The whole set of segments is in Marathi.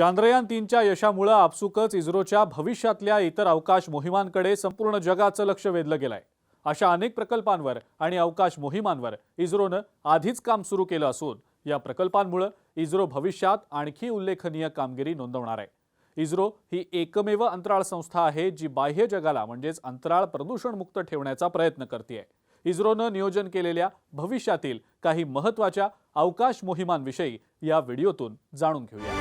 चांद्रयान तीनच्या यशामुळं आपसुकच इस्रोच्या भविष्यातल्या इतर अवकाश मोहिमांकडे संपूर्ण जगाचं लक्ष वेधलं गेलंय. अशा अनेक प्रकल्पांवर आणि अवकाश मोहिमांवर इस्रोनं आधीच काम सुरू केलं असून या प्रकल्पांमुळं इस्रो भविष्यात आणखी उल्लेखनीय कामगिरी नोंदवणार आहे. इस्रो ही एकमेव अंतराळ संस्था आहे जी बाह्य जगाला म्हणजेच अंतराळ प्रदूषणमुक्त ठेवण्याचा प्रयत्न करते इस्रोनं नियोजन केलेल्या भविष्यातील काही महत्त्वाच्या अवकाश मोहिमांविषयी या व्हिडिओतून जाणून घेऊया.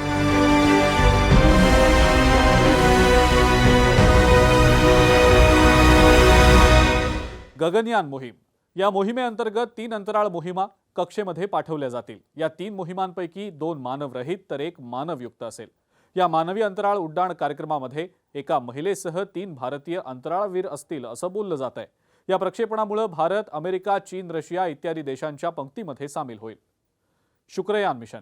गगनयान मोहीम. या मोहिमेअंतर्गत तीन अंतराळ मोहिमा कक्षेमध्ये पाठवल्या जातील. या तीन मोहिमांपैकी दोन मानवरहित तर एक मानवयुक्त असेल. या मानवी अंतराळ उड्डाण कार्यक्रमामध्ये एका महिलेसह तीन भारतीय अंतराळवीर असतील असं बोललं जात आहे या प्रक्षेपणामुळे भारत अमेरिका चीन रशिया इत्यादी देशांच्या पंक्तीमध्ये सामील होईल. शुक्रयान मिशन.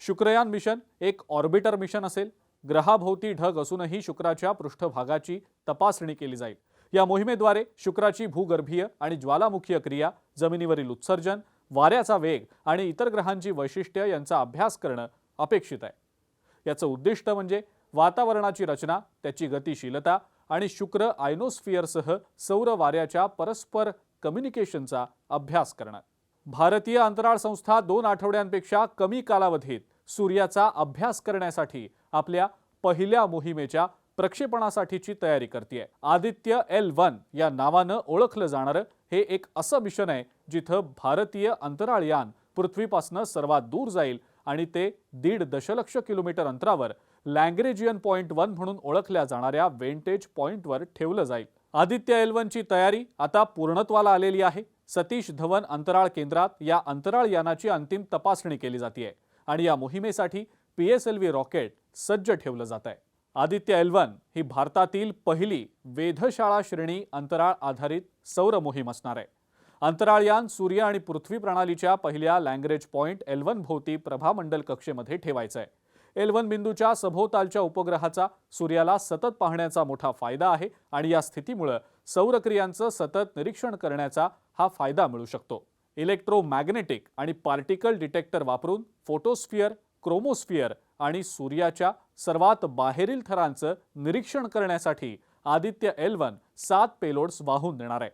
शुक्रयान मिशन एक ऑर्बिटर मिशन असेल. ग्रहाभोवती ढग असूनही शुक्राच्या पृष्ठभागाची तपासणी केली जाईल. या मोहिमेद्वारे शुक्राची भूगर्भीय आणि ज्वालामुखीय क्रिया जमिनीवरील उत्सर्जन वाऱ्याचा वेग आणि इतर ग्रहांची वैशिष्ट्य यांचा अभ्यास करणं अपेक्षित आहे. याचं उद्दिष्ट म्हणजे वातावरणाची रचना त्याची गतिशीलता आणि शुक्र आयनोस्फिअरसह सौर वाऱ्याच्या परस्पर कम्युनिकेशनचा अभ्यास करणं. भारतीय अंतराळ संस्था दोन आठवड्यांपेक्षा कमी कालावधीत सूर्याचा अभ्यास करण्यासाठी आपल्या पहिल्या मोहिमेच्या प्रक्षेपणासाठीची तयारी करते आदित्य एल वन या नावानं ओळखलं जाणारं हे एक असं मिशन आहे जिथं भारतीय अंतराळ यान पृथ्वीपासनं सर्वात दूर जाईल आणि ते दीड दशलक्ष किलोमीटर अंतरावर लँग्रेजियन पॉइंट वन म्हणून ओळखल्या जाणाऱ्या वेंटेज पॉइंटवर ठेवलं जाईल. आदित्य एल वनची तयारी आता पूर्णत्वाला आलेली आहे. सतीश धवन अंतराळ केंद्रात या अंतराळ यानाची अंतिम तपासणी केली जाते आणि या मोहिमेसाठी P S L V rocket सज्ज ठेवलं जात आहे आदित्य एल वन ही भारतातील पहिली वेधशाळा श्रेणी अंतराळ आधारित सौर मोहीम असणार आहे. अंतराळयान सूर्य आणि पृथ्वी प्रणालीच्या पहिल्या लँग्रेज पॉइंट एलवन भोवती प्रभामंडल कक्षेमध्ये ठेवायचं आहे एलवन बिंदूच्या सभोवतालच्या उपग्रहाचा सूर्याला सतत पाहण्याचा मोठा फायदा आहे आणि या स्थितीमुळं सौरक्रियांचं सतत निरीक्षण करण्याचा हा फायदा मिळू शकतो. इलेक्ट्रोमॅग्नेटिक आणि पार्टिकल डिटेक्टर वापरून फोटोस्फिअर क्रोमोस्फिअर आणि सूर्याच्या सर्वात बाहेरील थरांचं निरीक्षण करण्यासाठी आदित्य एल वन सात पेलोड्स वाहून देणार आहे.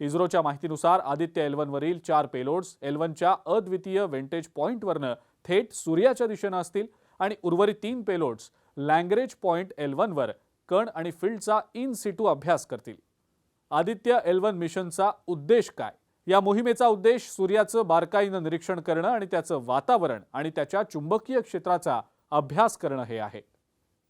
इस्रोच्या माहितीनुसार आदित्य एल्वनवरील चार पेलोड्स एलवनच्या अद्वितीय वेंटेज पॉइंटवरनं थेट सूर्याच्या दिशेनं असतील आणि उर्वरित तीन पेलोड्स लँग्रेज पॉइंट एल्वनवर कण आणि फील्डचा इन सिटू अभ्यास करतील. आदित्य एल्वन मिशनचा उद्देश काय? या मोहिमेचा उद्देश सूर्याचं बारकाईनं निरीक्षण करणं आणि त्याचं वातावरण आणि त्याच्या चुंबकीय क्षेत्राचा अभ्यास करणं हे आहे.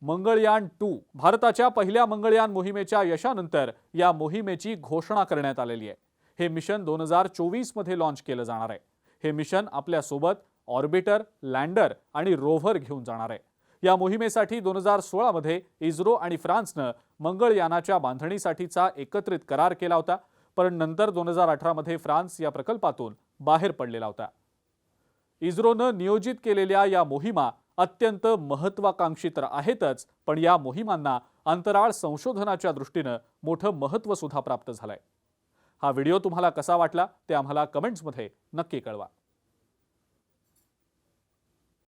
मंगळयान टू भारताच्या पहिल्या मंगळयान मोहिमेच्या यशानंतर या मोहिमेची घोषणा करण्यात आलेली आहे. हे मिशन दोन हजार चोवीसमध्ये लॉन्च केलं जाणार आहे. हे मिशन आपल्यासोबत ऑर्बिटर लँडर आणि रोव्हर घेऊन जाणार आहे. या मोहिमेसाठी दोन हजार सोळामध्ये इस्रो आणि फ्रान्सनं मंगळयानाच्या बांधणीसाठीचा एकत्रित करार केला होता पण नंतर दोन हजार अठरामध्ये फ्रान्स या प्रकल्पातून बाहेर पडलेला होता. इस्रोनं नियोजित केलेल्या या मोहिमा अत्यंत महत्वाकांक्षी तर आहेतच पण या मोहिमांना अंतराळ संशोधनाच्या दृष्टीनं मोठं महत्त्व सुद्धा प्राप्त झालंय. हा व्हिडिओ तुम्हाला कसा वाटला ते आम्हाला कमेंट्समध्ये नक्की कळवा.